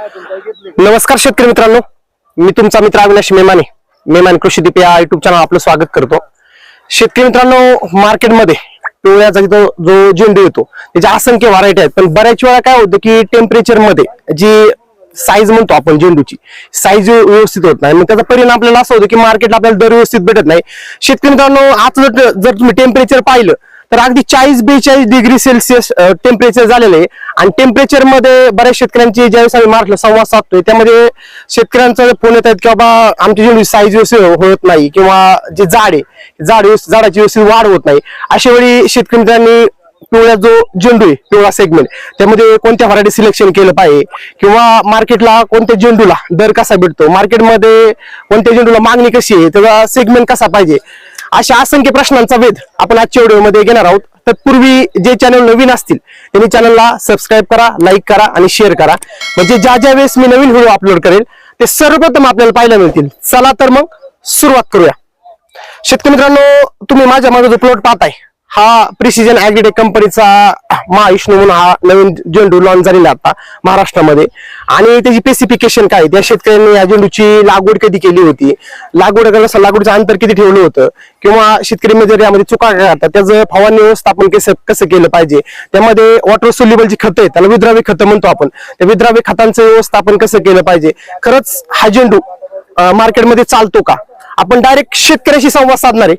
नमस्कार शेतकरी मित्रांनो. मी तुमचा मित्र अविनाश मेमाने. मेमाने कृषी दीप या युट्यूब चॅनल आपलं स्वागत करतो. शेतकरी मित्रांनो मार्केटमध्ये पिवळ्याचा जो जो झेंडू येतो त्याच्या असंख्य व्हरायटी आहेत. पण बऱ्याच वेळा काय होतं की टेम्परेचरमध्ये जी साईज म्हणतो आपण झेंडूची साईज व्यवस्थित होत नाही. मग त्याचा परिणाम आपल्याला असं होतं की मार्केटला आपल्याला दर व्यवस्थित भेटत नाही. शेतकरी मित्रांनो आज जर तुम्ही टेम्परेचर पाहिलं तर अगदी चाळीस बेचाळीस डिग्री सेल्सिअस टेम्परेचर झालेलं आहे. आणि टेम्परेचरमध्ये बऱ्याच शेतकऱ्यांची ज्यावेळेस आम्ही मार्कला संवाद साधतोय त्यामध्ये शेतकऱ्यांचा फोन येत आहेत की बाबा आमची जेवढी साईज व्यवस्थित होत नाही किंवा जे झाड आहे झाड झाडाची व्यवस्थित वाढ होत नाही अशा वेळी शेतकरी पिवळा जो झेंडू आहे पिवळा सेगमेंट त्यामध्ये कोणत्या व्हरायटी सिलेक्शन केलं पाहिजे? किंवा मार्केटला कोणत्या झेंडूला दर कसा भेटतो? मार्केटमध्ये कोणत्या झेंडूला मागणी कशी आहे? त्याचा सेगमेंट कसा पाहिजे? अशा असंख्य प्रश्नांचा वेध आपण आजच्या व्हिडिओमध्ये घेणार आहोत. तत्पूर्वी जे चॅनल नवीन असतील त्यांनी चॅनलला सबस्क्राईब करा लाईक करा आणि शेअर करा. म्हणजे ज्या ज्या वेळेस मी नवीन व्हिडिओ अपलोड करेल ते सर्वप्रथम आपल्याला पाहायला मिळतील. चला तर मग सुरुवात करूया. शेतकरी मित्रांनो तुम्ही माझ्या मागे जो प्लॉट पाहताय हा प्रिसिजन अॅग्रिटेक कंपनीचा महाविष्णू म्हणून हा नवीन झेंडू लॉन्च झालेला आता महाराष्ट्रामध्ये. आणि त्याची स्पेसिफिकेशन काय त्या शेतकऱ्यांनी या झेंडूची लागवड कधी केली होती? लागवड करण्याचं लागवडीचं अंतर किती ठेवलं होतं? किंवा शेतकरी मध्ये यामध्ये चुका काय करतात? त्याचं फवारणी व्यवस्थापन कसं कसं केलं पाहिजे? त्यामध्ये वॉटर सोल्युबलची खतं आहेत त्याला विद्राव्य खतं म्हणतो आपण. त्या विद्राव्य खतांचं व्यवस्थापन कसं केलं पाहिजे? खरंच हा झेंडू मार्केटमध्ये चालतो का? आपण डायरेक्ट शेतकऱ्याशी संवाद साधणार आहे.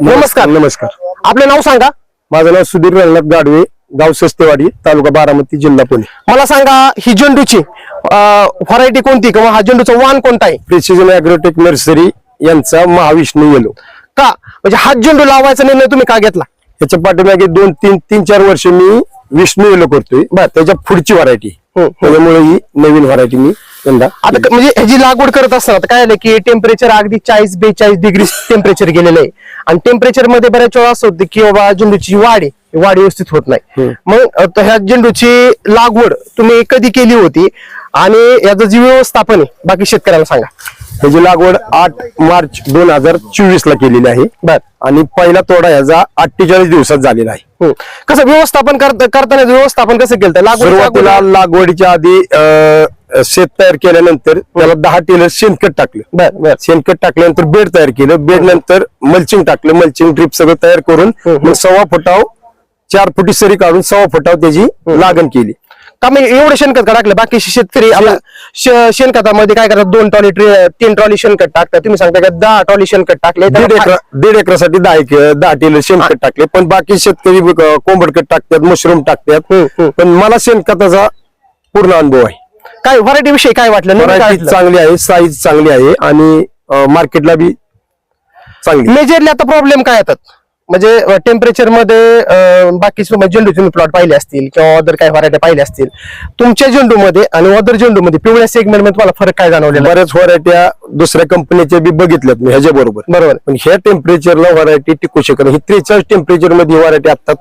नमस्कार. नमस्कार. आपलं नाव सांगा. माझं नाव सुधीर रंगनाथ गाडवे गाव सस्तेवाडी तालुका बारामती जिल्हा पुणे. मला सांगा ही झेंडूची व्हरायटी कोणती किंवा हा झेंडूचा वाण कोणता आहे? प्रिसिजन अॅग्रोटेक नर्सरी यांचा महाविष्णू येलो. का? म्हणजे हा झेंडू लावायचा निर्णय तुम्ही का घेतला? याच्या पाठीमागे दोन तीन तीन चार वर्ष मी विष्णू येलो करतोय. बर. त्याच्या पुढची व्हरायटी हम्म, हम्म. त्याच्यामुळे ही नवीन व्हरायटी मी यंदा? आता क- म्हणजे ह्याची लागवड करत असताना काय झालं की टेम्परेचर अगदी चाळीस बेचाळीस डिग्री टेम्परेचर गेलेलं आहे. आणि टेम्परेचरमध्ये बऱ्याच वेळा असं होतं की बाबा झेंडूची वाढ आहे ही वाढ व्यवस्थित होत नाही. हम्म. मग ह्या झेंडूची लागवड तुम्ही कधी केली होती? आणि याचं जे व्यवस्थापन आहे बाकी शेतकऱ्याला सांगा. ह्याची लागवड आठ मार्च दोन हजार चोवीस ला केलेली आहे. बर. आणि पहिला तोडा ह्याचा अठ्ठेचाळीस दिवसात झालेला आहे. हम्म. कसं व्यवस्थापन करत करताना व्यवस्थापन कसं केलं लागवड सुरुवातीला लागवडीच्या आधी अं, शेत तयार केल्यानंतर त्याला दहा टेलर शेणखत टाकलं. शेणखत टाकल्यानंतर बेड तयार केलं. बेड नंतर मल्चिंग टाकलं. मल्चिंग ड्रिप सगळं तयार करून हम्म. मग सव्वा फुटाव चार फुटी सरी काढून सव्वा फुटाव त्याची लागण केली. का म्हणजे एवढं शेणखत का टाकलं? बाकी शेतकरी शेणखतामध्ये काय करतात? दोन ट्रॉली ट्रे- तीन ट्रॉली शेणखत टाकतात. तुम्ही सांगता का दहा ट्रॉली शेणखत टाकले? दीड एकरा दीड एकरासाठी दहा एक दहा टेलर शेणखत टाकले. पण बाकी शेतकरी कोंबडखत टाकतात मशरूम टाकतात. पण मला शेणखताचा पूर्ण अनुभव आहे. काय व्हरायटी विषयी काय वाटलं? नवीन काय व्हरायटी वाटलं? चांगली आहे साईज चांगली आहे आणि मार्केटला बी चांगली. मेजरली आता प्रॉब्लेम काय येतात? म्हणजे टेम्परेचरमध्ये अं, बाकी झेंडू तुम्ही प्लॉट पाहिले असतील किंवा अदर काय व्हरायटी पाहिले असतील. तुमच्या झेंडू मध्ये आणि अदर झेंडू मध्ये पिवळ्या सेगमेंटमध्ये तुम्हाला फरक काय जाणवलेला आहे? बऱ्याच व्हरायट्या दुसऱ्या कंपनीच्या बी बघितल्यात मी ह्याच्या बरोबर. बरोबर. पण ह्या टेम्परेचरला व्हरायटी टिकू शकत नाही. ही त्रेचाळीस टेम्परेचरमध्ये व्हरायटी आता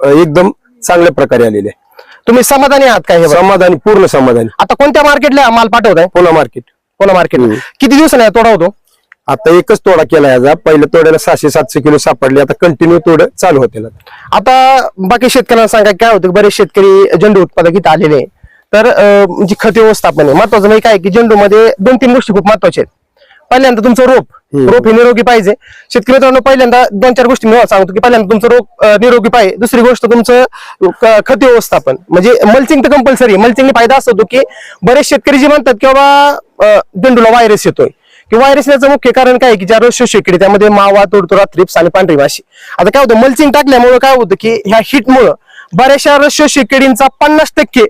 अं, एकदम चांगल्या प्रकारे आलेली आहे. तुम्ही समाधानी आहात काय हे बघा? समाधानी पूर्ण समाधानी. आता कोणत्या मार्केटला माल पाठवताय पुन्हा मार्केट कोणा मार्केट हम्म. किती दिवसांनी तोडा होतो? आता एकच तोडा केला याचा पहिल्या तोड्याला सहाशे सातशे किलो सापडले. आता कंटिन्यू तोड चालू होते आता. बाकी शेतकऱ्यांना सांगा काय होतं? की बरेच शेतकरी झेंडू उत्पादक इथं आलेले आहे. तर अं, जी खत व्यवस्थापन आहे महत्वाचं म्हणजे काय की झेंडू मध्ये दोन तीन गोष्टी खूप महत्त्वाच्या आहेत. पहिल्यांदा तुमचं रोप. रोप हे निरोगी पाहिजे. शेतकरी मित्रांनो पहिल्यांदा दोन चार गोष्टी मी सांगतो की पहिल्यांदा तुमचं रोप निरोगी पाहिजे. दुसरी गोष्ट तुमचं खत व्यवस्थापन. म्हणजे मल्चिंग तर कंपल्सरी मल्चिंगने फायदा असं होतो की बरेच शेतकरी जे म्हणतात की बाबा अं, झेंडूला व्हायरस येतोय. की व्हायरस येण्याचं मुख्य कारण काय की ज्या रोज शेकडे त्यामध्ये मावा तुडतुरा थ्रिप्स आणि पांढरी माशी. आता काय होतं? मल्चिंग टाकल्यामुळे काय होतं की ह्या हिटमुळं बऱ्याचशा रस्य शेकडींचा पन्नास टक्के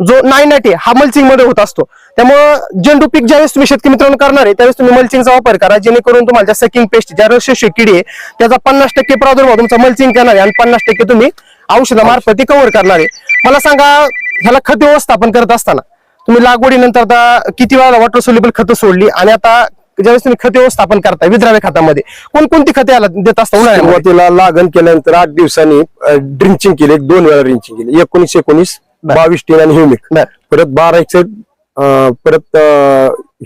जो नाईन आहे हा मल्चिंगमध्ये होत असतो. त्यामुळं झेंडू पीक ज्यावेळेस तुम्ही शेतकरी मित्रांनो करणार आहे त्यावेळेस तुम्ही मल्चिंगचा वापर करा जेणेकरून तुम्हाला ज्या सकिंग पेस्ट ज्या रस्य किडी आहे त्याचा पन्नास टक्के प्रादुर्भाव तुमचा मल्चिंग करणार आहे आणि पन्नास टक्के तुम्ही औषधामार्फत कव्हर करणार आहे. मला सांगा ह्याला खत व्यवस्थापन करत असताना तुम्ही लागवडीनंतर आता किती वेळा वॉटर सोल्युबल खतं सोडली आणि आता ज्यावेळेस तुम्ही खत व्यवस्थापन करताय विद्राव्य खतामध्ये कोणकोणती खते याला देत असता उन्हाळ्यामध्ये? सुरुवातीला लागण केल्यानंतर आठ दिवसांनी ड्रिंचिंग केली दोन वेळा ड्रिंचिंग केली एकोणीस एकोणीस बावीस टेन आणि ह्युमिक. परत बारा एकसठ अं, परत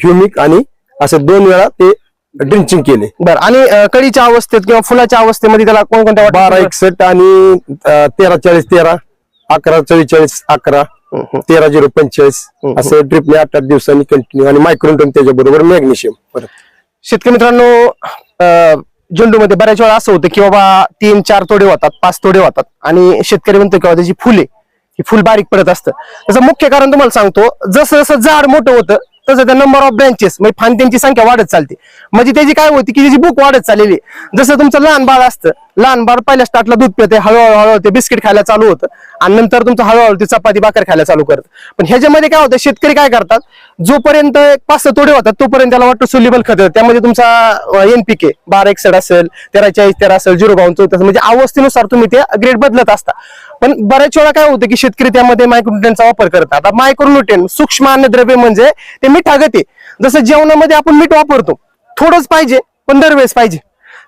ह्युमिक आणि असं दोन वेळा ते ड्रिंचिंग केले. बरं. आणि अं, कळीच्या अवस्थेत किंवा फुलाच्या अवस्थेमध्ये त्याला कोणकोणत्या बारा एकसठ आणि तेरा चाळीस तेरा. अकरा चव्वेचाळीस अकरा. तेरा झिरो पंचेचाळीस. असं ड्रिपने आठ आठ दिवसांनी कंटिन्यू आणि मायक्रोटन त्याच्याबरोबर मॅग्नेशियम परत. शेतकरी मित्रांनो झेंडूमध्ये बऱ्याच वेळा असं होतं की बाबा तीन चार तोडे होतात पाच तोडे होतात. आणि शेतकरी म्हणतो की बाबा त्याची फुले ही फुल बारीक पडत असतं त्याचं मुख्य कारण तुम्हाला सांगतो जसं जसं झाड मोठं होतं तसं त्या नंबर ऑफ ब्रँचेस म्हणजे फांद्यांची संख्या वाढत चालते म्हणजे त्याची काय होती की त्याची बुक वाढत चाललेली आहे. जसं तुमचं लहान बाळ असतं लहान बाळ पहिल्या स्टार्टला दूध पिते हळूहळू हळूहळू ते बिस्किट खायला चालू होतं. आणि नंतर तुमचं हळूहळू ते चपाती भाकर खायला चालू करत. पण ह्याच्यामध्ये काय होतं शेतकरी काय करतात जोपर्यंत पाच तोडे होतात तोपर्यंत त्याला वाटतं सुलिबल खत त्यामध्ये तुमचा एनपीके बारा एकसठ असेल तेरा चाळीस तेरा असेल झिरो चौथ चौतीस म्हणजे अवस्थेनुसार तुम्ही ते ग्रेड बदलत असता. पण बऱ्याच वेळा काय होतं की शेतकरी त्यामध्ये मायक्रोन्युट्रेनचा वापर करतात. आता मायक्रोन्युट्रेन सूक्ष्म अन्नद्रव्य म्हणजे ते मिठागत आहे. जसं जेवणामध्ये आपण मीठ वापरतो. थोडंच पाहिजे पण दरवेळेस पाहिजे.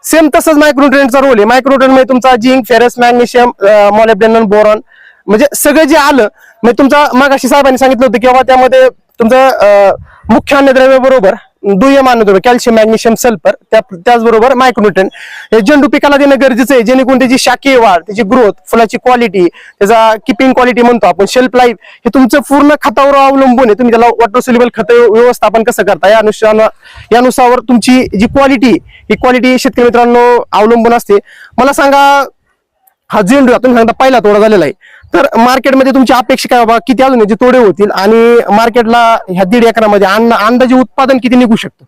सेम तसंच मायक्रोन्युट्रेनचा रोल आहे. मायक्रोन्युट्रेन म्हणजे तुमचा zinc ferrous magnesium molybdenum boron म्हणजे सगळं जे आलं म्हणजे तुमचा मागाशी साहेबांनी सांगितलं होतं की बाबा त्यामध्ये तुमचं मुख्य अन्नद्रव्य बरोबर दुय्यम अन्नद्रव्य कॅल्शियम मॅग्नेशियम सल्फर त्या त्याचबरोबर मायक्रोन्युट्रेन हे झेंडू पिकाला देणं गरजेचं आहे जेणेकरून त्याची शाकीय वाढ त्याची ग्रोथ फुलाची क्वालिटी त्याचा किपिंग क्वालिटी म्हणतो आपण शेल्फ लाईफ हे तुमचं पूर्ण खतावर अवलंबून आहे. तुम्ही त्याला वॉटर सोल्युबल खत व्यवस्थापन कसं करता? या अनुसार यानुसार तुमची जी क्वालिटी ही क्वालिटी शेतकरी मित्रांनो अवलंबून असते. मला सांगा हा झेंडू तुम्ही सांगता पहिला तोडा झालेला आहे. तर मार्केटमध्ये तुमची अपेक्षा काय बाबा? किती अजून याचे तोडे होतील? आणि मार्केटला ह्या दीड एकरामध्ये अंदा- अंदाजे उत्पादन किती निघू शकतं?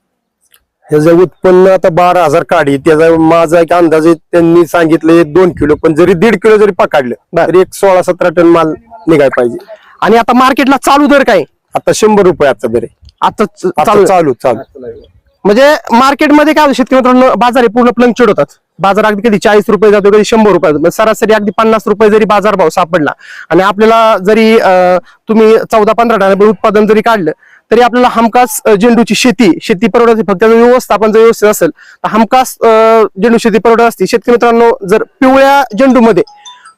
ह्याचं उत्पन्न आता बारा हजार काढी त्याचा माझा एक अंदाजे त्यांनी सांगितले दोन किलो पण जरी दीड किलो जरी पकडलं. तरी एक सोळा सतरा टन माल निघाय पाहिजे. आणि आता मार्केटला चालू दर काय? आता शंभर रुपये आजचा दर आहे. आता चालू चालू चालू. म्हणजे मार्केटमध्ये काय शेतकरी मित्रांनो बाजार हे पूर्ण प्लंगचेड होतात बाजार अगदी कधी चाळीस रुपये जातो कधी शंभर रुपये जातो. म्हणजे सरासरी अगदी पन्नास रुपये जरी बाजारभाव सापडला आणि आपल्याला जरी तुम्ही चौदा पंधरा टन उत्पादन जरी काढलं तरी आपल्याला हमखास झेंडूची शेती शेती परवडत फक्त व्यवस्थापन जर व्यवस्थित असेल तर हमखास झेंडू शेती परवडत असते शेतकरी मित्रांनो जर पिवळ्या झेंडूमध्ये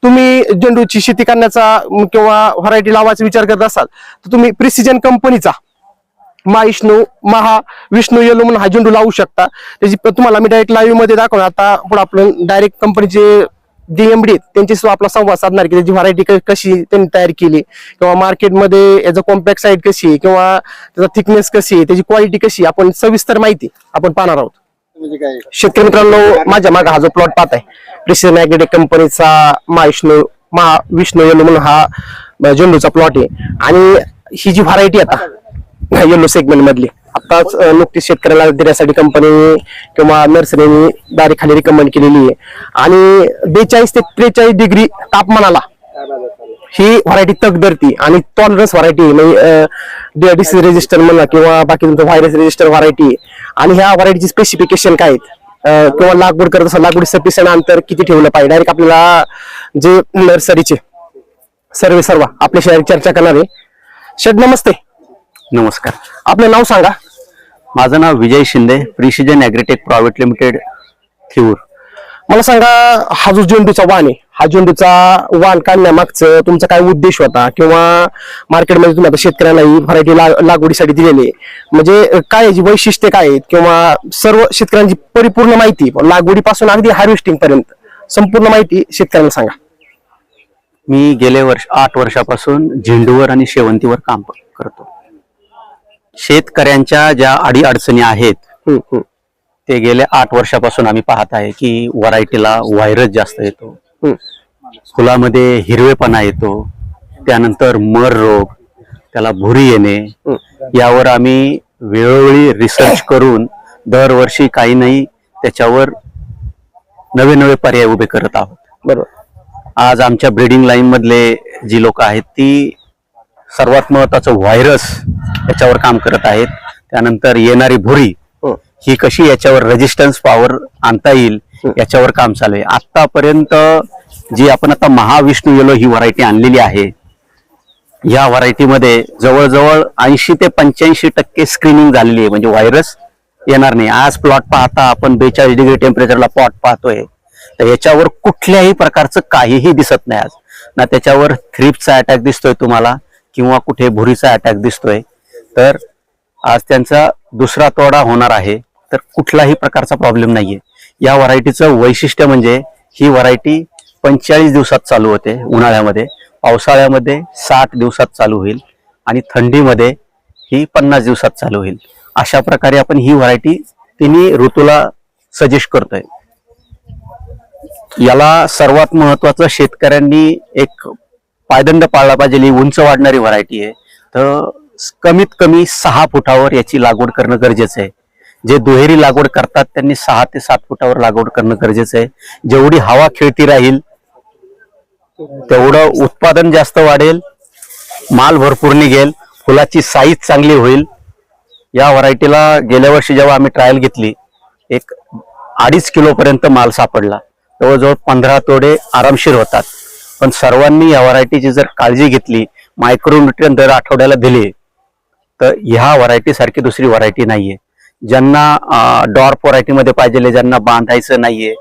तुम्ही झेंडूची शेती करण्याचा किंवा व्हरायटी लावायचा विचार करत असाल तर तुम्ही प्रिसिजन कंपनीचा महाविष्णू महा विष्णू येलो म्हणून हा झेंडू लावू शकता. त्याची तुम्हाला मी डायरेक्ट लाईव्हमध्ये दाखवणार. आता पुढे आपण डायरेक्ट कंपनीचे डीएमडी त्यांची सुद्धा आपला संवाद साधणार की त्याची व्हरायटी कशी त्यांनी तयार केली. किंवा मार्केटमध्ये याचं कॉम्पॅक्ट साईड कशी आहे किंवा त्याचा थिकनेस कशी आहे त्याची क्वालिटी कशी आपण सविस्तर माहिती आपण पाहणार आहोत. शेतकरी मित्रांनो माझ्या मागे हा जो प्लॉट पाहत आहे प्रिसिजन ऍग्रेटेक कंपनीचा महाविष्णू महा विष्णू येलो म्हणून हा झेंडूचा प्लॉट आहे. आणि ही जी व्हरायटी आता येलो सेगमेंट मधली. आताच नुकतीच शेतकऱ्याला देण्यासाठी कंपनी किंवा नर्सरीने दारीखाली रिकमेंड केलेली आहे. आणि बेचाळीस ते त्रेचाळीस डिग्री तापमानाला ही व्हरायटी तग धरती. आणि टॉलरन्स व्हरायटी म्हणजे डिसीज रेजिस्टर म्हणा किंवा बाकी तुमचं व्हायरस रेजिस्टर व्हरायटी आणि ह्या व्हरायटीची स्पेसिफिकेशन काय आहेत? किंवा लागवड करत असेल लागवडी सफिशियंट अंतर किती ठेवलं पाहिजे? डायरेक्ट आपल्याला जे नर्सरीचे सर्वे सर्व आपल्याशी चर्चा करणार. आहे शेड नमस्ते. नमस्कार. आपलं नाव सांगा. माझं नाव Vijay Shinde precision agritech private limited Theur मला सांगा हा जो झेंडूचा वाण आहे हा झेंडूचा वाण काढण्यामागचं तुमचा काय उद्देश होता? किंवा मार्केटमध्ये तुम्ही आता शेतकऱ्यांना ही व्हरायटी लागवडीसाठी दिलेली आहे. म्हणजे काय याची वैशिष्ट्ये काय आहेत? किंवा सर्व शेतकऱ्यांची परिपूर्ण माहिती लागवडीपासून अगदी हार्वेस्टिंग पर्यंत संपूर्ण माहिती शेतकऱ्यांना सांगा. मी गेले वर्ष आठ वर्षापासून झेंडूवर आणि शेवंतीवर काम करतो. शेतकऱ्यांच्या ज्या अडी अडचणी आहेत ते गेल्या आठ वर्षापासून आम्ही पाहत आहे की व्हरायटीला व्हायरस जास्त येतो. फुलामध्ये हिरवेपणा येतो त्यानंतर मर रोग त्याला भुरी येणे यावर आम्ही वेळोवेळी रिसर्च करून दरवर्षी काही नाही त्याच्यावर नवे नवे पर्याय उभे करत आहोत. बरोबर. आज आमच्या ब्रीडिंग लाईन मधले जी लोक आहेत ती सर्वात महत्वाचं व्हायरस याच्यावर काम करत आहेत. त्यानंतर येणारी भुरी हम्म. ही कशी याच्यावर रेजिस्टन्स पॉवर आणता येईल याच्यावर काम चालू आहे. आतापर्यंत जी आपण आता महाविष्णू येलो ही व्हरायटी आणलेली आहे या व्हरायटीमध्ये जवळजवळ ऐंशी ते पंच्याऐंशी टक्के स्क्रीनिंग झालेली आहे. म्हणजे व्हायरस येणार नाही. आज प्लॉट पाहता आपण बेचाळीस डिग्री टेम्परेचरला प्लॉट पाहतोय. तर याच्यावर कुठल्याही प्रकारचं काहीही दिसत नाही आज. ना त्याच्यावर थ्रिपचा अटॅक दिसतोय तुम्हाला किंवा कुठे भुरीचा अटॅक दिसतोय तर आज त्यांचा दुसरा तोडा होणार आहे. तर कुठलाही प्रकारचा प्रॉब्लेम नाहीये. या व्हरायटीचं वैशिष्ट्य म्हणजे ही व्हरायटी पंचेचाळीस दिवसात चालू होते उन्हाळ्यामध्ये. पावसाळ्यामध्ये साठ दिवसात चालू होईल आणि थंडीमध्ये ही पन्नास दिवसात चालू होईल. अशा प्रकारे आपण ही व्हरायटी तिन्ही ऋतूला सजेस्ट करतोय. याला सर्वात महत्वाचं शेतकऱ्यांनी एक पायदंड पाळला पाहिजे ही उंच वाढणारी व्हरायटी आहे. तर कमीत कमी सहा फुटावर याची लागवड करणं गरजेचं आहे. जे दुहेरी लागवड करतात त्यांनी सहा ते सात फुटावर लागवड करणं गरजेचं आहे. जेवढी हवा खेळती राहील तेवढं उत्पादन जास्त वाढेल माल भरपूर निघेल फुलाची साईज चांगली होईल. या व्हरायटीला गेल्या वर्षी जेव्हा आम्ही ट्रायल घेतली एक अडीच किलोपर्यंत माल सापडला. जवळजवळ पंधरा तोडे आरामशीर होतात. पण सर्वांनी या व्हरायटीची जर काळजी घेतली मायक्रोन्युट्रियन दर आठवड्याला दिले तर ह्या व्हरायटी सारखी दुसरी व्हरायटी नाहीये. ज्यांना डॉर्प व्हरायटीमध्ये पाहिजे ज्यांना बांधायचं नाहीये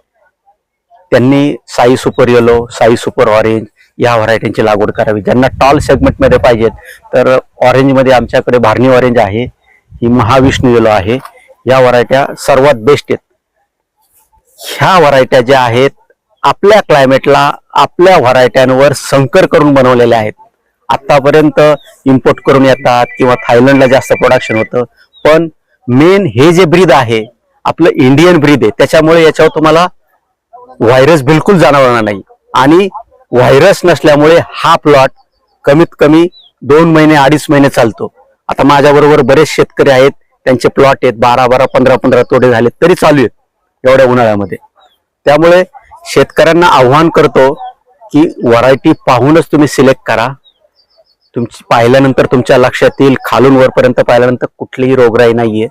त्यांनी Sai super yellow Sai super orange या व्हरायटींची लागवड करावी. ज्यांना टॉल सेगमेंटमध्ये पाहिजेत तर ऑरेंजमध्ये आमच्याकडे भारणी ऑरेंज आहे ही महाविष्णू येलो आहे. या व्हरायट्या सर्वात बेस्ट आहेत. ह्या व्हरायट्या ज्या आहेत आपल्या क्लायमेटला आपल्या व्हरायट्यांवर संकर करून बनवलेले आहेत. आतापर्यंत इम्पोर्ट करून येतात किंवा थायलंडला जास्त प्रोडक्शन होतं. पण मेन हे जे ब्रीद आहे आपलं इंडियन ब्रीद आहे त्याच्यामुळे याच्यावर तुम्हाला व्हायरस बिलकुल जाणवणार नाही. आणि व्हायरस नसल्यामुळे हा प्लॉट कमीत कमी दोन महिने अडीच महिने चालतो. आता माझ्याबरोबर बरेच शेतकरी आहेत त्यांचे प्लॉट आहेत बारा बारा पंधरा पंधरा तोडे झाले तरी चालू आहेत एवढ्या उन्हाळ्यामध्ये. त्यामुळे शेतकऱ्यांना आव्हान करतो की व्हरायटी पाहूनच तुम्ही सिलेक्ट करा. तुमची पाहिल्यानंतर तुमच्या लक्षात येईल खालून वरपर्यंत पाहिल्यानंतर कुठलीही रोगराई नाहीये.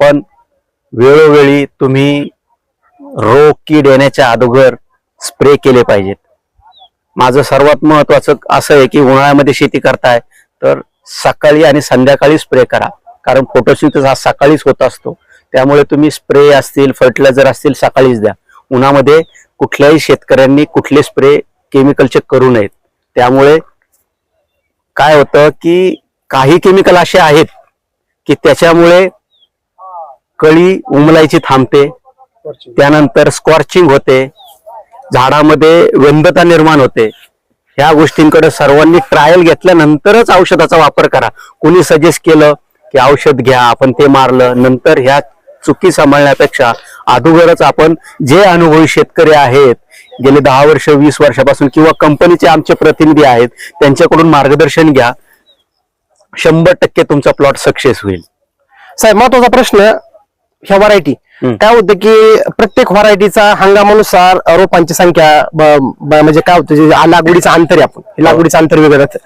पण वेळोवेळी तुम्ही रोग कीड येण्याच्या अगोदर स्प्रे केले पाहिजेत. माझं सर्वात महत्वाचं असं आहे की उन्हाळ्यामध्ये शेती करताय तर सकाळी आणि संध्याकाळी स्प्रे करा. कारण फोटोसिंथेसिस हा सकाळीच होत असतो. त्यामुळे तुम्ही स्प्रे असतील फर्टिलायझर असतील सकाळीच द्या. उन्हामध्ये कुठल्याही शेतकऱ्यांनी कुठले स्प्रे केमिकलचे करू नयेत. त्यामुळे काय होतं की काही केमिकल असे आहेत की त्याच्यामुळे कळी उमलायची थांबते त्यानंतर स्कॉर्चिंग होते झाडामध्ये वेंदता निर्माण होते. ह्या गोष्टींकडे सर्वांनी ट्रायल घेतल्यानंतरच औषधाचा वापर करा. कोणी सजेस्ट केलं की औषध घ्या आपण ते मारलं नंतर ह्या चुकी सांभाळण्यापेक्षा अगोदरच आपण जे अनुभवी शेतकरी आहेत गेले दहा वर्ष वीस वर्षापासून किंवा कंपनीचे आमचे प्रतिनिधी आहेत त्यांच्याकडून मार्गदर्शन घ्या. शंभर टक्के तुमचा प्लॉट सक्सेस होईल. साहेब महत्त्वाचा प्रश्न ह्या व्हरायटी काय होतं की प्रत्येक व्हरायटीचा हंगामानुसार रोपांची संख्या म्हणजे काय होतं लागवडीचं अंतर आहे आपण. लागवडीचं अंतर वेगळं राहतं.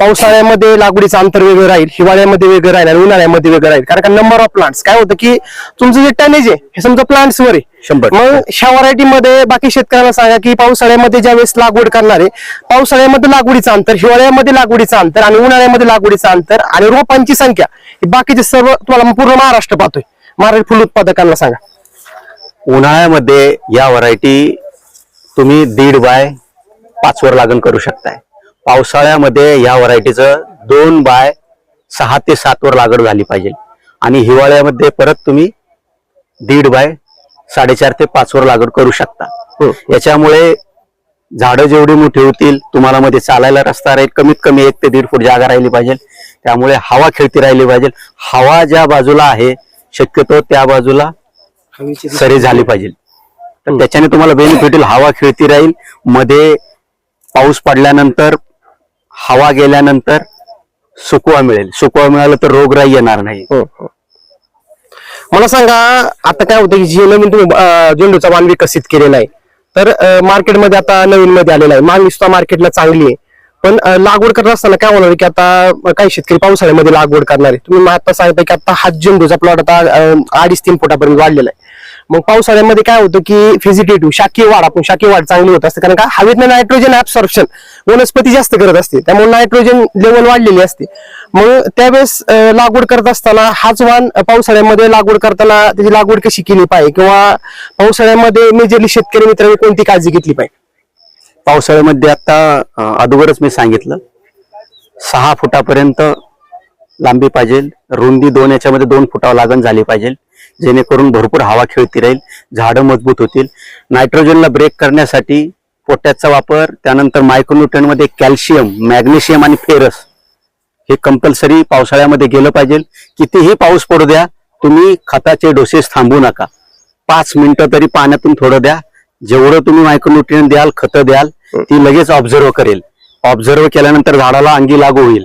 पावसाळ्यामध्ये लागवडीचं अंतर वेगळं राहील हिवाळ्यामध्ये वेगळं राहील आणि उन्हाळ्यामध्ये वेगळं राहील. कारण का नंबर ऑफ प्लांट्स काय होतं की तुमचं जे टनेज आहे हे समजा प्लांट्स वर आहे. शंभर. मग ह्या व्हरायटी मध्ये बाकी शेतकऱ्यांना सांगा की पावसाळ्यामध्ये ज्या वेळेस लागवड करणार आहे पावसाळ्यामध्ये लागवडीचं अंतर हिवाळ्यामध्ये लागवडीचं अंतर आणि उन्हाळ्यामध्ये लागवडीचं अंतर आणि रोपांची संख्या बाकीचे सर्व तुम्हाला पूर्ण महाराष्ट्र पाहतोय. महाराष्ट्र फुल उत्पादकांना सांगा. उन्हाळ्यामध्ये या व्हरायटी तुम्ही दीड बाय पाचवर लागण करू शकताय. पावसाळ्यामध्ये या व्हरायटीचं दोन बाय सहा ते सात वर लागण झाली पाहिजे. आणि हिवाळ्यामध्ये परत तुम्ही दीड बाय साडेचार ते पाच वर लागण करू शकता. याच्यामुळे झाडं जेवढी मोठी होतील तुम्हाला मध्ये चालायला रस्ता राहील कमीत कमी एक ते दीड फूट जागा राहिली पाहिजे. त्यामुळे हवा खेळती राहिली पाहिजे. हवा ज्या बाजूला आहे शक्यतो त्या बाजूला सरी झाली पाहिजे. तर त्याच्याने तुम्हाला बेनिफिट होईल हवा खेळती राहील मध्ये पाऊस पडल्यानंतर हवा गेल्यानंतर सुकवा मिळेल. सुकवा मिळालं तर रोगराई येणार नाही. हो, हो. मला सांगा आता काय होतं की जे नवीन तुम्ही झेंडूचा वाण विकसित केलेला आहे तर मार्केटमध्ये आता नवीन मध्ये आलेला आहे. मागणी सुद्धा मार्केटला चांगली आहे. पण लागवड करत असताना काय होणार की आता काही शेतकरी पावसाळ्यामध्ये लागवड करणार आहे. तुम्ही आता सांगता की आता हा झेंडूचा प्लॉट आता अडीच तीन फुटापर्यंत वाढलेला आहे. मग पावसाळ्यामध्ये काय होतं की फिजिटेटिव्ह शाकीय वाढ आपण शाकीय वाढ चांगली होत असते. कारण का हवेतनं नायट्रोजन ऍब्सॉर्प्शन वनस्पती जास्त करत असते. त्यामुळे नायट्रोजन लेवल वाढलेली असते. मग त्यावेळेस लागवड करत असताना हाच वाण पावसाळ्यामध्ये लागवड करताना त्याची लागवड कशी केली पाहिजे? किंवा पावसाळ्यामध्ये मेजरली शेतकरी मित्रांनी कोणती काळजी घेतली पाहिजे? पावसाळ्यामध्ये आता अगोदरच मी सांगितलं सहा फुटापर्यंत लांबी पाहिजे रुंदी दोन याच्यामध्ये दोन फुटावर लागण झाली पाहिजे जेणेकरून भरपूर हवा खेळती राहील झाडं मजबूत होतील. नायट्रोजनला ब्रेक करण्यासाठी पोटॅशचा वापर त्यानंतर मायक्रोन्युट्रनमध्ये कॅल्शियम मॅग्नेशियम आणि फेरस हे कंपल्सरी पावसाळ्यामध्ये गेलं पाहिजे. कितीही पाऊस पडू द्या तुम्ही खताचे डोसेस थांबू नका. पाच मिनिटं तरी पाण्यातून थोडं द्या जेवढं तुम्ही मायक्रोन्युट्रियन द्याल खतं द्याल ती लगेच ऑब्झर्व करेल. ऑब्झर्व केल्यानंतर झाडाला अंगी लागू होईल.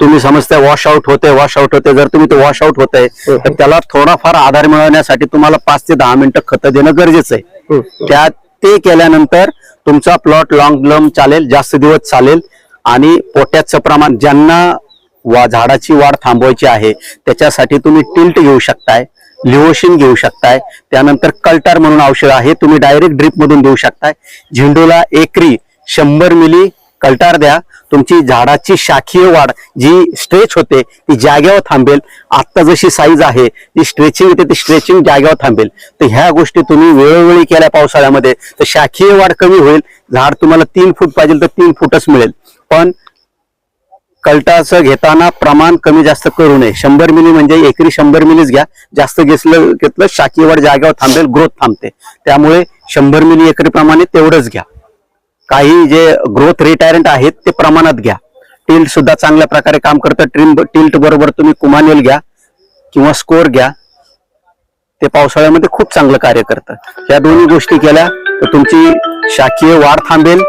तुम्ही समजताय वॉश आउट होते वॉश आउट होते जर तुम्ही ते वॉश आउट होत आहे तर त्याला थोडाफार आधार मिळवण्यासाठी तुम्हाला पाच ते दहा मिनिटं खतं देणं गरजेचं आहे. त्या ते केल्यानंतर तुमचा प्लॉट लॉंग लम चालेल जास्त दिवस चालेल. आणि पोट्याचं प्रमाण ज्यांना वा झाडाची वाढ थांबवायची आहे त्याच्यासाठी तुम्ही टिल्ट घेऊ शकताय. लिओशिन घेऊ शकताय. त्यानंतर कल्टार म्हणून औषध आहे तुम्ही डायरेक्ट ड्रिप मधून देऊ शकताय. झेंडूला एकरी शंभर मिली कल्टार द्या. तुमची झाडाची शाखीय वाढ जी स्ट्रेच होते ती जाग्यावर थांबेल. आत्ता जशी साईज आहे ती स्ट्रेचिंग येते ती स्ट्रेचिंग जाग्यावर थांबेल. तर ह्या गोष्टी तुम्ही वेळोवेळी केल्या पावसाळ्यामध्ये तर शाखीय वाढ कमी होईल. झाड तुम्हाला तीन फूट पाहिजे तर तीन फूटच मिळेल. पण कलटाचं घेताना प्रमाण कमी जास्त करू नये. शंभर मिली म्हणजे एकरी शंभर मिलीच घ्या. जास्त घेतलं घेतलं शाकीवर वाढ जागेवर थांबेल ग्रोथ थांबते. त्यामुळे शंभर मिली एकरी प्रमाणे तेवढंच घ्या. काही जे ग्रोथ रिटायरंट आहेत ते प्रमाणात घ्या. टिल्ट सुद्धा चांगल्या प्रकारे काम करतं. ट्रिम टिल्ट बरोबर तुम्ही कुमानेल घ्या किंवा स्कोर घ्या. ते पावसाळ्यामध्ये खूप चांगलं कार्य करतं. या दोन्ही गोष्टी केल्या तर तुमची शाखीय वाढ थांबेल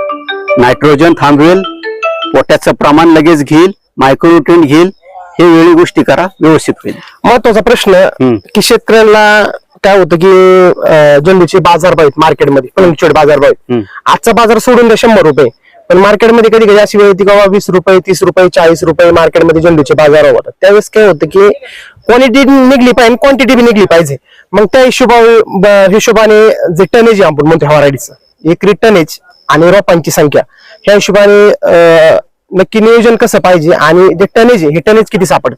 नायट्रोजन थांबवेल पोट्याचं प्रमाण लगेच घेईल मायक्रोन्युट्रिएंट घेईल हे वेळी गोष्टी करा व्यवस्थित होईल. महत्त्वाचा प्रश्न. की शेतकऱ्यांना काय होतं की झेंडूचे बाजारभाव मार्केटमध्ये फ्लक्च्युएट बाजारभाव. आजचा बाजार सोडून द्या शंभर रुपये. पण मार्केटमध्ये कधी कधी अशी वेळ येते का वीस रुपये तीस रुपये चाळीस रुपये मार्केटमध्ये झेंडूचे बाजार होतात. त्यावेळेस काय होतं की क्वालिटी निघली पाहिजे क्वांटिटी बी निघली पाहिजे. मग त्या हिशोबा हिशोबाने जे टनेज आपण म्हणतो ह्या व्हरायटीचं एकरी टनेज आणि रोपांची संख्या. ह्या हिशोबाने नक्की नियोजन कसं पाहिजे आणि जे टनेज आहे हे टनेज किती सापडत?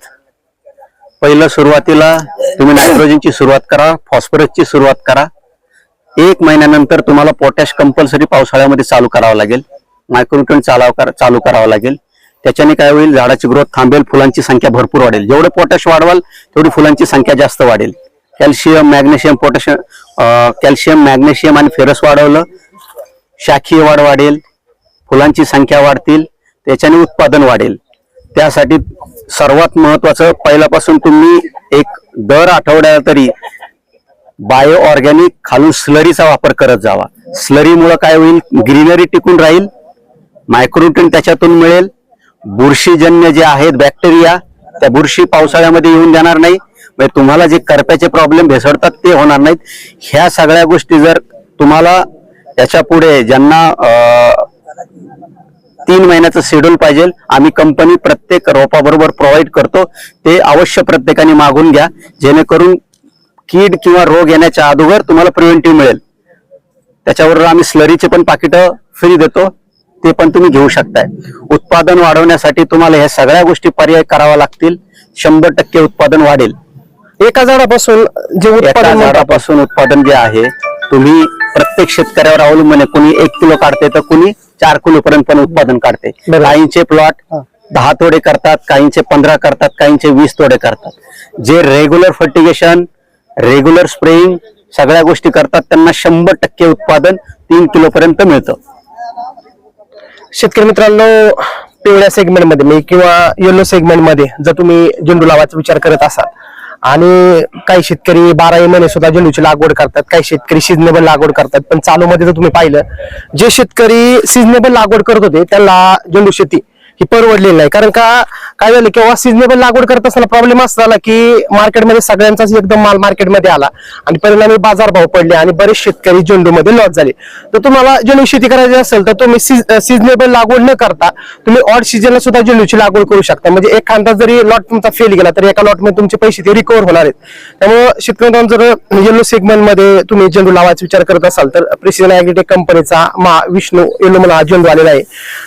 पहिलं सुरुवातीला तुम्ही नायट्रोजनची सुरुवात करा फॉस्फरसची सुरुवात करा. एक महिन्यानंतर तुम्हाला पोटॅश कंपल्सरी पावसाळ्यामध्ये चालू करावं लागेल. मायक्रोन्युट्रन चालाव कर- चालू करावं लागेल. त्याच्याने काय होईल झाडाची ग्रोथ थांबेल फुलांची संख्या भरपूर वाढेल. जेवढे पोटॅश वाढवाल तेवढी फुलांची संख्या जास्त वाढेल. Calcium magnesium potassium calcium magnesium आणि फेरस वाढवलं शाखीय वाढ वाढेल फुलांची संख्या वाढतील त्याच्याने उत्पादन वाढेल. त्यासाठी सर्वात महत्वाचं पहिल्यापासून तुम्ही एक दर आठवड्याला तरी बायो ऑर्गॅनिक खालून स्लरीचा वापर करत जावा. स्लरीमुळं काय होईल? ग्रीनरी टिकून राहील मायक्रोन्यूट्रिन त्याच्यातून मिळेल. बुरशीजन्य जे आहेत बॅक्टेरिया त्या बुरशी पावसाळ्यामध्ये येऊन जाणार नाही. म्हणजे तुम्हाला जे करप्याचे प्रॉब्लेम भेसळतात ते होणार नाहीत. ह्या सगळ्या गोष्टी जर तुम्हाला याच्यापुढे ज्यांना तीन महिन्याचं शेड्यूल पाहिजे आम्ही कंपनी प्रत्येक रोपाबरोबर प्रोव्हाइड करतो. ते अवश्य प्रत्येकाने मागून घ्या. जेणेकरून कीड किंवा रोग येण्याच्या अगोदर तुम्हाला प्रिव्हेंटिव्ह मिळेल. त्याच्याबरोबर आम्ही स्लरीचे पण पाकिट फ्री देतो. ते पण तुम्ही घेऊ शकताय. उत्पादन वाढवण्यासाठी तुम्हाला ह्या सगळ्या गोष्टी पर्याय कराव्या लागतील. शंभर टक्के उत्पादन वाढेल. एका झाडापासून जे एका झाडापासून उत्पादन जे आहे तुम्ही प्रत्येक शेतकऱ्यावर अवलंबून आहे. कुणी एक किलो काढते तर कुणी चार किलो पर्यंत पण उत्पादन काढते. काहींचे प्लॉट दहा तोडे करतात काहींचे पंधरा करतात काहींचे वीस तोडे करतात. जे रेग्युलर फर्टिगेशन रेग्युलर स्प्रेइंग सगळ्या गोष्टी करतात त्यांना शंभर टक्के उत्पादन तीन किलो पर्यंत मिळतं. शेतकरी मित्रांनो पिवळ्या सेगमेंटमध्ये म्हणजे किंवा येलो सेगमेंटमध्ये जर तुम्ही झेंडू लावायचा विचार करत असाल आणि काही शेतकरी बाराही महिने सुद्धा झेंडूची लागवड करतात काही शेतकरी सिजनेबल लागवड करतात. पण चालू मध्ये जर तुम्ही पाहिलं जे शेतकरी सिजनेबल लागवड करत होते त्यांना झेंडू शेती ही परवडलेली नाही. कारण का काय झालं किंवा सिजनेबल लागवड करत असताना प्रॉब्लेम असा झाला की मार्केटमध्ये सगळ्यांचाच एकदम माल मार्केटमध्ये आला. आणि परिणामी बाजारभाव पडले आणि बरेच शेतकरी झेंडूमध्ये लॉस झाले. तर तुम्हाला झेंडू शेती करायची असेल तर तुम्ही सिजनेबल लागवड न करता तुम्ही ऑड सीजनला सुद्धा झेंडूची लागवड करू शकता. म्हणजे एखादा जरी लॉट तुमचा फेल गेला तर एका लॉटमध्ये तुमचे पैसे ते रिकवर होणार आहेत. त्यामुळे शेतकऱ्यांना जर येलो सेगमेंटमध्ये तुम्ही झेंडू लावायचा विचार करत असाल तर प्रिसिजन ॲग्रिटेक कंपनीचा मा विष्णू येलो मला झेंडू आलेला आहे.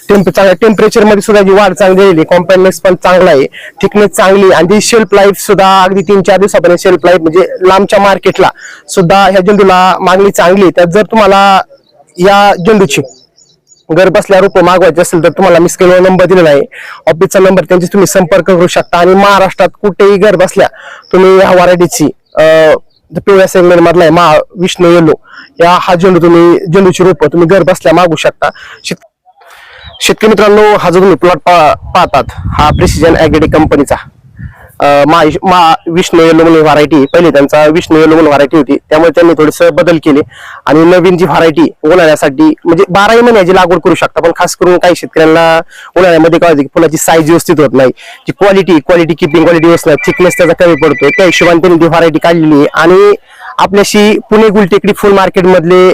टेम्प चांगल्या टेम्परेचर सुद्धा जी वाढ चांगली झालेली कॉम्पॅक्टनेस पण चांगला आहे. थिकनेस चांगली आणि ती शेल्फ लाईफ सुद्धा अगदी तीन चार दिवसापर्यंत शेल्फ लाईफ म्हणजे लांबच्या मार्केटला सुद्धा ह्या झेंडूला मागणी चांगली आहे. तर जर तुम्हाला या झेंडूची घर बसल्या रोप मागवायचे असेल तर तुम्हाला मी स्क्रीनवर नंबर दिलेला आहे. ऑफिसचा नंबर त्यांची तुम्ही संपर्क करू शकता. आणि महाराष्ट्रात कुठेही घर बसल्या तुम्ही ह्या व्हरायटीची पिवळ्या सेगमेंट मधला आहे महा विष्णू येलो. या हा झेंडू तुम्ही झेंडूची रोप तुम्ही घर बसल्या मागू शकता. शेतकरी मित्रांनो हा जो तुम्ही प्लॉट पाहतात हा प्रिसिजन ऍग्रेटिक कंपनीचा मा मा विष्णू येलो व्हरायटी पहिले त्यांचा विष्णू येलो व्हरायटी होती. त्यामुळे त्यांनी थोडंसं बदल केले. आणि नवीन जी व्हरायटी उन्हाळ्यासाठी म्हणजे बाराही महिन्याची लागवड करू शकता पण खास करून काही शेतकऱ्यांना उन्हाळ्यामध्ये काय की फुलाची साईज व्यवस्थित होत नाही. जी क्वालिटी क्वालिटी किपिंग क्वालिटी व्यवस्थित थिकनेस त्याचा कमी पडतो त्या हिशोबाने त्यांनी ती व्हरायटी काढलेली आणि आपल्याशी पुणे गुलटेकडी फुल मार्केटमधले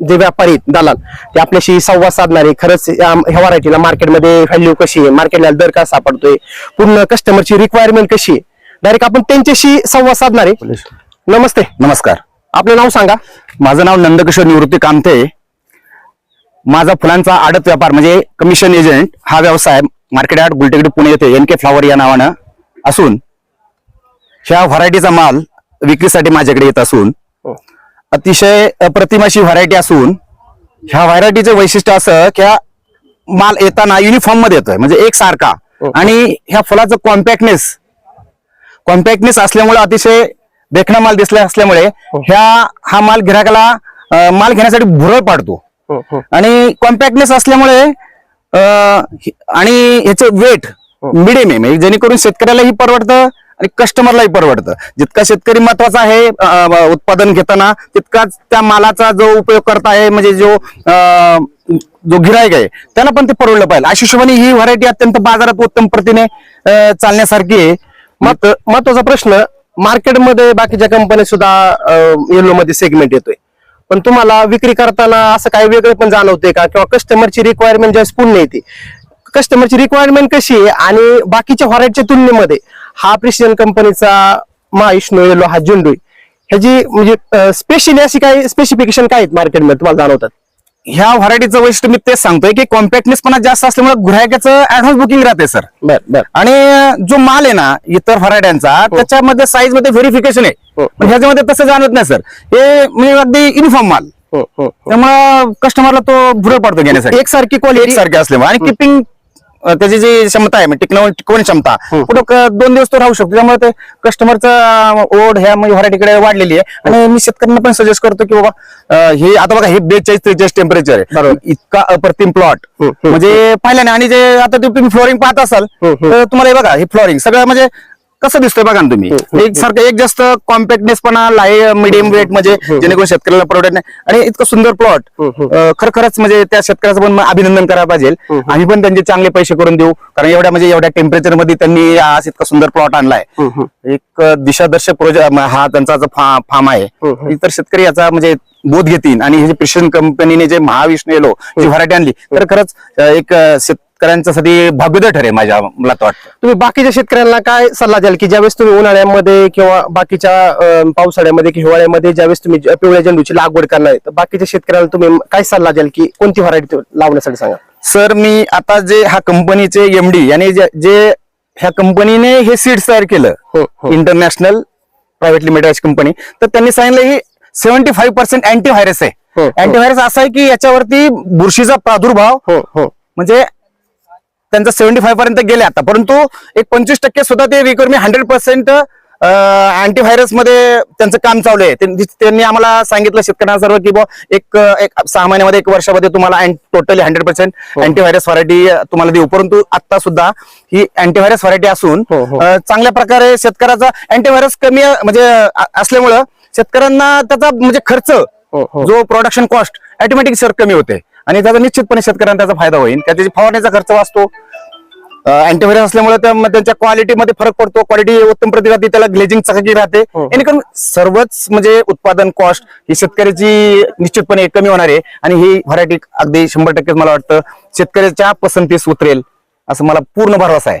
जे व्यापारी आहेत, दलाल ते आपल्याशी संवाद साधणारे खरंच ह्या व्हरायटीला मार्केटमध्ये व्हॅल्यू कशी आहे? मार्केटला दर का सापडतोय पूर्ण कस्टमरची रिक्वायरमेंट कशी आहे? डायरेक्ट आपण त्यांच्याशी संवाद साधणारे. नमस्ते. नमस्कार. आपलं नाव सांगा. माझं नाव नंदकिशोर निवृत्ती कामते. माझा फुलांचा आडत व्यापार म्हणजे कमिशन एजंट हा व्यवसाय मार्केट यार्ड गुलटेकडी पुणे येथे एन के फ्लॉवर या नावानं असून ह्या व्हरायटीचा माल विक्रीसाठी माझ्याकडे येत असून अतिशय अप्रतिम अशी व्हरायटी असून ह्या व्हरायटीचं वैशिष्ट्य असं की हा माल येताना युनिफॉर्ममध्ये येतोय. म्हणजे एक सारखा आणि ह्या फुलाचं कॉम्पॅक्टनेस कॉम्पॅक्टनेस असल्यामुळे अतिशय देखणा माल दिसला असल्यामुळे ह्या हा माल गिराकाला अं, माल घेण्यासाठी भुरळ पाडतो. आणि कॉम्पॅक्टनेस असल्यामुळे हि- आणि ह्याचं वेट हो. मिडियम आहे. म्हणजे जेणेकरून शेतकऱ्यालाही परवडतं आणि कस्टमरलाही परवडतं. जितका शेतकरी महत्त्वाचा आहे उत्पादन घेताना तितकाच त्या मालाचा जो उपयोग करता आहे म्हणजे जो जो गिरायक आहे त्याला पण ते परवडलं पाहिजे. अशी हिशोबाने ही व्हरायटी अत्यंत बाजारात उत्तम प्रतीने चालण्यासारखी आहे. मत महत्त्वाचा प्रश्न मार्केटमध्ये बाकीच्या कंपन्या सुद्धा येलो मध्ये सेगमेंट येतोय. पण तुम्हाला विक्री करताना असं काही वेगळं पण जाणवते का? किंवा कस्टमरची रिक्वायरमेंट ज्यावेळेस पूर्ण येते कस्टमरची रिक्वायरमेंट कशी आहे आणि बाकीच्या व्हरायटीच्या तुलनेमध्ये हा प्रिसिजन कंपनीचा महाविष्णू येलो हा झेंडू. ह्याची म्हणजे स्पेशली अशी काही स्पेसिफिकेशन काय आहेत मार्केटमध्ये तुम्हाला जाणवतात? ह्या व्हरायटीचं वैशिष्ट्य मी तेच सांगतोय की कॉम्पॅक्टनेस पण जास्त असल्यामुळे ग्राहकाचं ऍडव्हान्स बुकिंग राहते सर बर बर. आणि जो माल आहे ना इतर व्हरायट्यांचा त्याच्यामध्ये साईजमध्ये व्हेरिफिकेशन आहे. हो. पण ह्याच्यामध्ये तसं जाणवत नाही सर हे मी अगदी युनिफॉर्म माल. हो, हो, हो. त्यामुळं कस्टमरला तो भुरळ पडतो घेण्यासाठी. एकसारखी क्वालिटी एकसारखे असल्यामुळे. आणि किपिंग त्याची जी क्षमता आहे टिकणं टिकवणी क्षमता कुठं क- दोन दिवस तो राहू शकतो त्यामुळे ते कस्टमरचा ओढ ह्या म्हणजे व्हरायटीकडे वाढलेली आहे आणि मी शेतकऱ्यांना पण सजेस्ट करतो की बाबा अं, हे आता बघा हे बेचाळीस त्रेचाळीस टेम्परेचर आहे बरोबर. इतका अप्रतिम प्लॉट हम्म, हम्म. म्हणजे पाहिल्याने आणि जे आता ते तुम्ही फ्लोरिंग पाहत असाल हम्म, हम्म. तर तुम्हाला हे बघा हे फ्लोरिंग सगळं म्हणजे कसं दिसतंय बघा ना तुम्ही? एक सारखं एक जास्त कॉम्पॅक्टनेस पण मिडियम वेट म्हणजे जेणेकरून शेतकऱ्याला परवडत नाही. आणि इतकं सुंदर प्लॉट खर खरंच म्हणजे त्या शेतकऱ्याचं पण अभिनंदन करायला पाहिजे. आम्ही पण त्यांचे चांगले पैसे करून देऊ. कारण एवढ्या म्हणजे एवढ्या टेम्परेचरमध्ये त्यांनी आज इतका सुंदर प्लॉट आणलाय. एक दिशादर्शक प्रोजेक्ट हा त्यांचा फार्म आहे इतर शेतकरी याचा म्हणजे बोध घेतील. आणि हे प्रिशन कंपनीने जे महाविष्णू येलो जी व्हरायटी आणली तर खरंच एक शेतकऱ्यांच्यासाठी भाग्योदय ठरेल माझ्या मला तर वाटतं तुम्ही बाकीच्या शेतकऱ्यांना काय सल्ला द्याल की ज्यावेळेस तुम्ही उन्हाळ्यामध्ये किंवा बाकीच्या अं, पावसाळ्यामध्ये किंवा हिवाळ्यामध्ये ज्यावेळेस तुम्ही ज- पिवळ्या झेंडूची लागवड करणार आहे तर बाकीच्या शेतकऱ्याला तुम्ही काय सल्ला द्याल की कोणती व्हरायटी लावण्यासाठी सांगा सर मी आता जे हा कंपनीचे एमडी आणि जे जे ह्या कंपनीने हे सीड्स तयार हो, केलं हो. इंटरनॅशनल प्रायव्हेट लिमिटेड कंपनी तर त्यांनी सांगितलं ही सेव्हन्टी फाईव्ह पर्सेंट अँटीव्हायरस हो, आहे हो. अँटीव्हायरस असा आहे की याच्यावरती बुरशीचा प्रादुर्भाव हो हो म्हणजे त्यांचा सेव्हन्टी फाईव्ह पर्यंत गेले आता. परंतु एक पंचवीस टक्के सुद्धा ते रिकॉर्ड हंड्रेड पर्सेंट अँटीव्हायरसमध्ये त्यांचं काम चालू आहे. त्यांनी आम्हाला सांगितलं शेतकऱ्यांना सर्व की एक एक सहा महिन्यामध्ये एक वर्षामध्ये तुम्हाला totally hundred percent antivirus variety तुम्हाला देऊ. परंतु आता सुद्धा ही अँटीव्हायरस व्हरायटी असून हो, हो. चांगल्या प्रकारे शेतकऱ्याचा अँटीव्हायरस कमी म्हणजे असल्यामुळं शेतकऱ्यांना त्याचा म्हणजे खर्च हो. जो प्रोडक्शन कॉस्ट ऑटोमॅटिक सर कमी होते. आणि त्याचा निश्चितपणे शेतकऱ्यांना त्याचा फायदा होईल. त्याची फवारण्याचा खर्च वाचतो. अँटीव्हायरस असल्यामुळे त्यांच्या क्वालिटीमध्ये फरक पडतो. क्वालिटी उत्तम प्रती राहते त्याला ग्लेजिंग चकाकी राहते. हो. जेणेकरून सर्वच म्हणजे उत्पादन कॉस्ट ही शेतकऱ्याची निश्चितपणे कमी होणार आहे. आणि ही व्हरायटी अगदी शंभर टक्के मला वाटतं शेतकऱ्याच्या पसंतीस उतरेल असं मला पूर्ण भरवसा आहे.